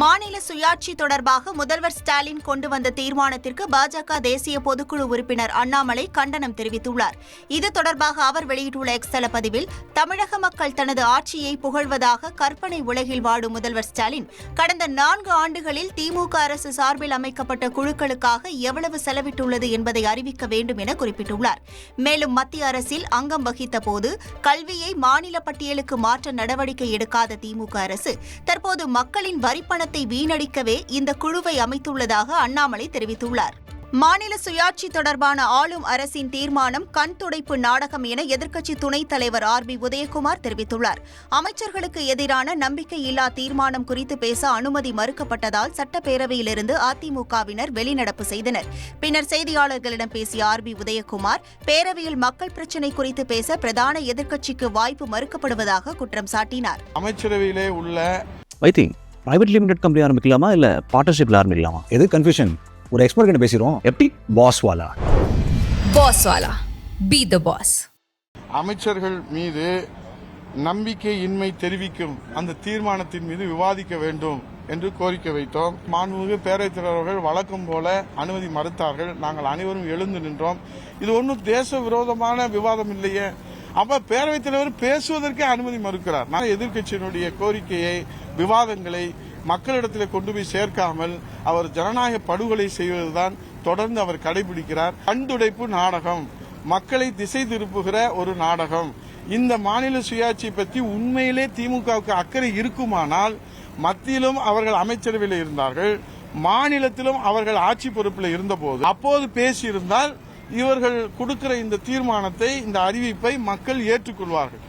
மாநில சுயாட்சி தொடர்பாக முதல்வர் ஸ்டாலின் கொண்டு வந்த தீர்மானத்திற்கு பாஜக தேசிய பொதுக்குழு உறுப்பினர் அண்ணாமலை கண்டனம் தெரிவித்துள்ளார். இது தொடர்பாக அவர் வெளியிட்டுள்ள எக்ஸல பதிவில் தமிழக மக்கள் தனது ஆட்சியை புகழ்வதாக கற்பனை உலகில் வாடும் முதல்வர் ஸ்டாலின் கடந்த நான்கு ஆண்டுகளில் திமுக அரசு சார்பில் அமைக்கப்பட்ட குழுக்களுக்காக எவ்வளவு செலவிட்டுள்ளது என்பதை அறிவிக்க வேண்டும் என குறிப்பிட்டுள்ளார். மேலும் மத்திய அரசில் அங்கம் வகித்த போது கல்வியை மாநில பட்டியலுக்கு மாற்ற நடவடிக்கை எடுக்காத திமுக அரசு தற்போது மக்களின் வரிப்பண வரிப்பணத்தை வீணடிக்கவே இந்த குழுவை அமைத்துள்ளதாக அண்ணாமலை தெரிவித்துள்ளார். மாநில சுயாட்சி தொடர்பான ஆளும் அரசின் தீர்மானம் கண் துடைப்பு நாடகம் என எதிர்க்கட்சி துணைத் தலைவர் ஆர் பி உதயகுமார் தெரிவித்துள்ளார். அமைச்சர்களுக்கு எதிரான நம்பிக்கையில்லா தீர்மானம் குறித்து பேச அனுமதி மறுக்கப்பட்டதால் சட்டப்பேரவையிலிருந்து அதிமுகவினர் வெளிநடப்பு செய்தனர். பின்னர் செய்தியாளர்களிடம் பேசிய ஆர் பி உதயகுமார் பேரவையில் மக்கள் பிரச்சினை குறித்து பேச பிரதான எதிர்க்கட்சிக்கு வாய்ப்பு மறுக்கப்படுவதாக குற்றம் சாட்டினார். அமைச்சரவையிலே உள்ள வைத்தி பிரைவேட் லிமிடெட் கம்பெனி ஆரம்பிக்கலாமா இல்லை பார்ட்னர்ஷிப்பில் ஆரம்பிக்கலாமா? எது கன்ஃபியூஷன் ஒரு எக்ஸ்பர்ட் கிட்ட பேசிடுவோம். எப்படி? Boss Wala. Boss Wala. Be the boss. அமைச்சர்கள் மீது நம்பிக்கையின்மை தெரிவிக்கும் அந்த தீர்மானத்தின் மீது விவாதிக்க வேண்டும் என்று கோரிக்கை வைத்தோம். மாண்புமிகு பேரவைத் தலைவர்கள் வழக்கம் போல அனுமதி மறுத்தார்கள். நாங்கள் அனைவரும் எழுந்து நின்றோம். இது ஒன்றும் தேச விரோதமான விவாதம் இல்லையே. அப்ப பேரவைத் தலைவர் பேசுவதற்கே அனுமதி மறுக்கிறார். நான் எதிர்க்கட்சியினுடைய கோரிக்கையை விவாதங்களை மக்களிடத்தில் கொண்டு போய் சேர்க்காமல் அவர் ஜனநாயக படுகொலை செய்வதுதான் தொடர்ந்து அவர் கடைபிடிக்கிறார். கண்டுடைப்பு நாடகம். மக்களை திசை திருப்புகிற ஒரு நாடகம். இந்த மாநில சுயாட்சி பற்றி உண்மையிலே திமுகவுக்கு அக்கறை இருக்குமானால் மத்தியிலும் அவர்கள் அமைச்சரவையில் இருந்தார்கள். மாநிலத்திலும் அவர்கள் ஆட்சி பொறுப்பில் இருந்தபோது அப்போது பேசியிருந்தால் இவர்கள் கொடுக்கிற இந்த தீர்மானத்தை இந்த அறிவிப்பை மக்கள் ஏற்றுக்கொள்வார்கள்.